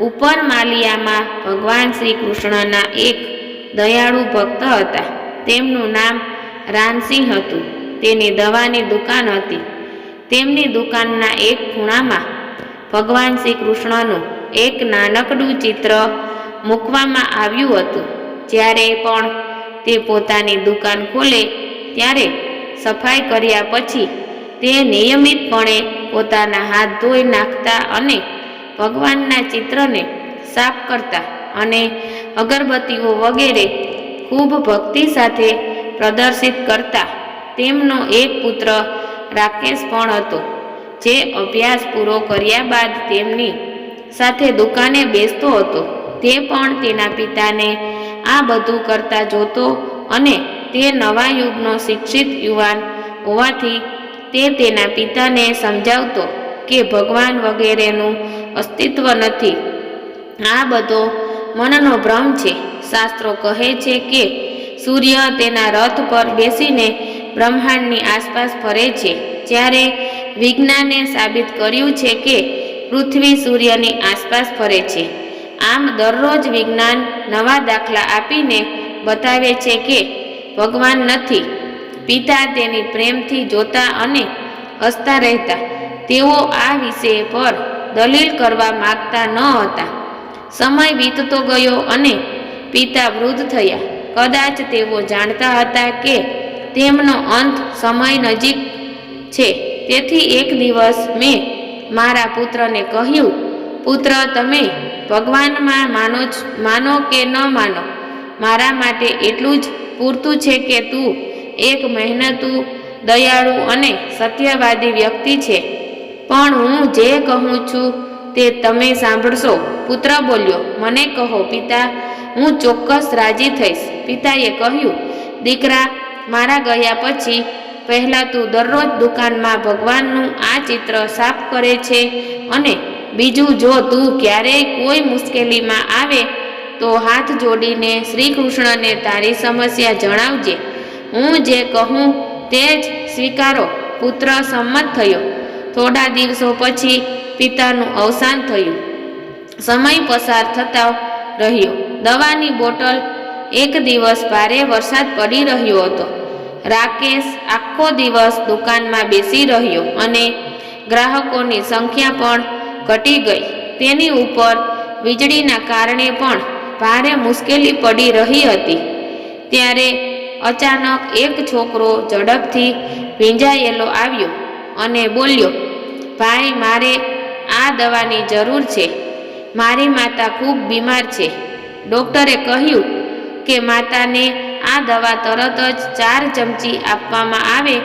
ઉપર માલિયામાં ભગવાન શ્રી કૃષ્ણના એક દયાળુ ભક્ત હતા. તેમનું નામ રામસિંહ હતું. તેની દવાની દુકાન હતી. તેમની દુકાનના એક ખૂણામાં ભગવાન શ્રી કૃષ્ણનું એક નાનકડું ચિત્ર મૂકવામાં આવ્યું હતું. જ્યારે પણ તે પોતાની દુકાન ખોલે, ત્યારે સફાઈ કર્યા પછી તે નિયમિતપણે પોતાના હાથ ધોઈ નાખતા અને ભગવાનના ચિત્રને સાફ કરતા અને અગરબત્તીઓ વગેરે ખૂબ ભક્તિ સાથે પ્રદર્શિત કરતા તેમનો એક પુત્ર રાકેશ પણ હતો, જે અભ્યાસ પૂરો કર્યા બાદ તેમની સાથે દુકાને બેસતો હતો. તે પણ તેના પિતાને આ બધું કરતા જોતો અને તે નવા યુગનો શિક્ષિત યુવાન હોવાથી તે તેના પિતાને સમજાવતો કે ભગવાન વગેરેનું અસ્તિત્વ નથી. આ બધો મનનો ભ્રમ છે. શાસ્ત્રો કહે છે કે સૂર્ય તેના રથ પર બેસીને બ્રહ્માંડની આસપાસ ફરે છે. જ્યારે વિજ્ઞાને સાબિત કર્યું છે કે પૃથ્વી સૂર્યની આસપાસ ફરે છે. આમ દરરોજ વિજ્ઞાન નવા દાખલા આપીને બતાવે છે કે ભગવાન નથી. પિતા તેની પ્રેમથી જોતા અને હસતા રહેતા. તેઓ આ વિષય પર દલીલ કરવા માગતા ન હતા. સમય વીતતો ગયો અને પિતા વૃદ્ધ થયા. કદાચ તેઓ જાણતા હતા કે તેમનો અંત સમય નજીક છે. તેથી એક દિવસ મેં મારા પુત્રને કહ્યું, પુત્ર, તમે ભગવાનમાં માનો માનો કે ન માનો? મારા માટે એટલું જ પૂરતું છે કે તું એક મહેનતું, દયાળુ અને સત્યવાદી વ્યક્તિ છે. પણ હું જે કહું છું તે તમે સાંભળશો. પુત્ર બોલ્યો, મને કહો પિતા, હું ચોક્કસ રાજી થઈશ. પિતાએ કહ્યું, દીકરા, મારા ગયા પછી પહેલાં તું દરરોજ દુકાનમાં ભગવાનનું આ ચિત્ર સાફ કરે છે અને બીજું જો તું ક્યારેય કોઈ મુશ્કેલીમાં આવે, તો હાથ જોડીને શ્રી કૃષ્ણને તારી સમસ્યા જણાવજે. હું જે કહું તે જ સ્વીકારો. પુત્ર સંમત થયો. થોડા દિવસો પછી પિતાનું અવસાન થયું. સમય પસાર થતા રહ્યો. દવાની બોટલ એક દિવસ ભારે વરસાદ પડી રહ્યો હતો. રાકેશ આખો દિવસ દુકાનમાં બેસી રહ્યો અને ગ્રાહકોની સંખ્યા પણ ઘટી ગઈ. તેની ઉપર વીજળીના કારણે પણ ભારે મુશ્કેલી પડી રહી હતી. ત્યારે અચાનક એક છોકરો ઝડપથી ભીંજાયેલો આવ્યો. અને બોલ્યો, ભાઈ, મારે આ દવાની જરૂર છે. મારી માતા ખૂબ બીમાર છે. ડૉક્ટરે કહ્યું કે માતાને આ દવા તરત જ ચાર ચમચી આપવામાં આવે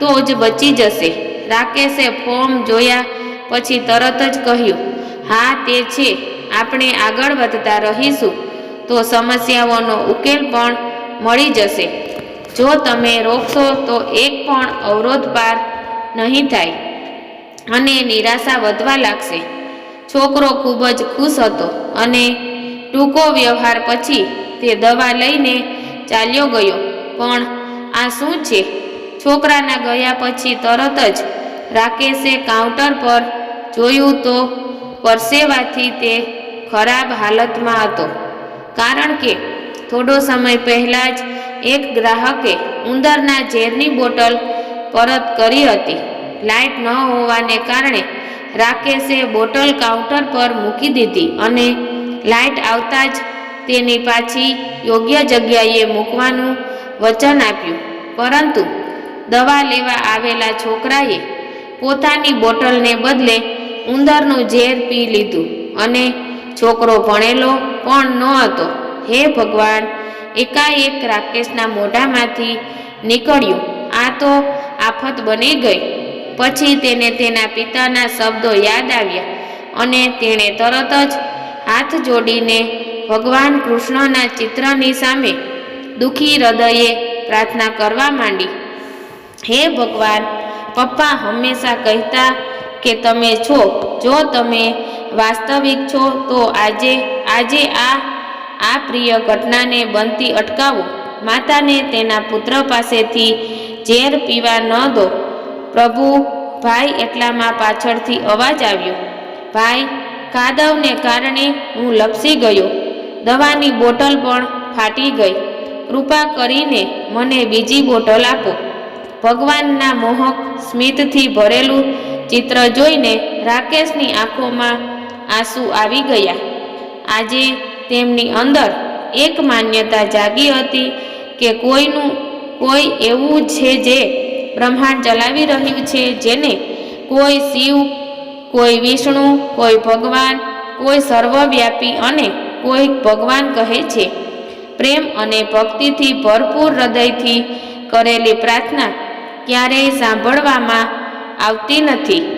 તો જ બચી જશે. રાકેશે ફોર્મ જોયા પછી તરત જ કહ્યું, હા, તે છે. આપણે આગળ વધતા રહીશું. તો સમસ્યાઓનો ઉકેલ પણ મળી જશે. જો તમે રોકશો તો એક પણ અવરોધ પાર નહીં થાય. અને નિરાશા વધવા લાગશે. છોકરો ખૂબ જ ખુશ હતો અને ટૂંકો વ્યવહાર પછી તે દવા લઈને ચાલ્યો ગયો. પણ આ શું છે? છોકરાના ગયા પછી તરત જ રાકેશે કાઉન્ટર પર જોયું તો પરસેવાથી તે ખરાબ હાલતમાં હતો. કારણ કે થોડો સમય પહેલાં જ એક ગ્રાહકે ઉંદરના ઝેરની બોટલ પરત કરી હતી. લાઇટ ન હોવાને કારણે રાકેશે બોટલ કાઉન્ટર પર મૂકી દીધી અને લાઇટ આવતા જ તેની પાછી યોગ્ય જગ્યાએ મૂકવાનું વચન આપ્યું. પરંતુ દવા લેવા આવેલા છોકરાએ પોતાની બોટલને બદલે ઉંદરનું ઝેર પી લીધું અને છોકરો ભણેલો પણ ન હતો. હે ભગવાન, એકાએક રાકેશના મોઢામાંથી નીકળ્યું. આ તો આફત બની ગઈ. પછી તેને તેના પિતાના શબ્દો યાદ આવ્યા અને તેણે તરત જ હાથ જોડીને ભગવાન કૃષ્ણના ચિત્રની સામે દુઃખી હૃદયે પ્રાર્થના કરવા માંડી. હે ભગવાન, પપ્પા હંમેશા કહેતા કે તમે છો. જો તમે વાસ્તવિક છો, તો આજે આજે આ આ પ્રિય ઘટનાને બનતી અટકાવો. માતાને તેના પુત્ર પાસેથી ઝેર પીવા ન દો. પ્રભુ, ભાઈ એટલામાં પાછળથી અવાજ આવ્યો. ભાઈ, કાદવને કારણે હું લપસી ગયો. દવાની બોટલ પણ ફાટી ગઈ. કૃપા કરીને મને બીજી બોટલ આપો. ભગવાનના મોહક સ્મિતથી ભરેલું ચિત્ર જોઈને રાકેશની આંખોમાં આંસુ આવી ગયા. આજે તેમની અંદર એક માન્યતા જાગી હતી કે કોઈનું કોઈ એવું છે જે બ્રહ્માંડ ચલાવી રહ્યું છે જેને કોઈ શિવ, કોઈ વિષ્ણુ, કોઈ ભગવાન, કોઈ સર્વવ્યાપી અને કોઈ ભગવાન કહે છે. પ્રેમ અને ભક્તિથી ભરપૂર હૃદયથી કરેલી પ્રાર્થના ક્યારેય સાંભળવામાં આવતી નથી.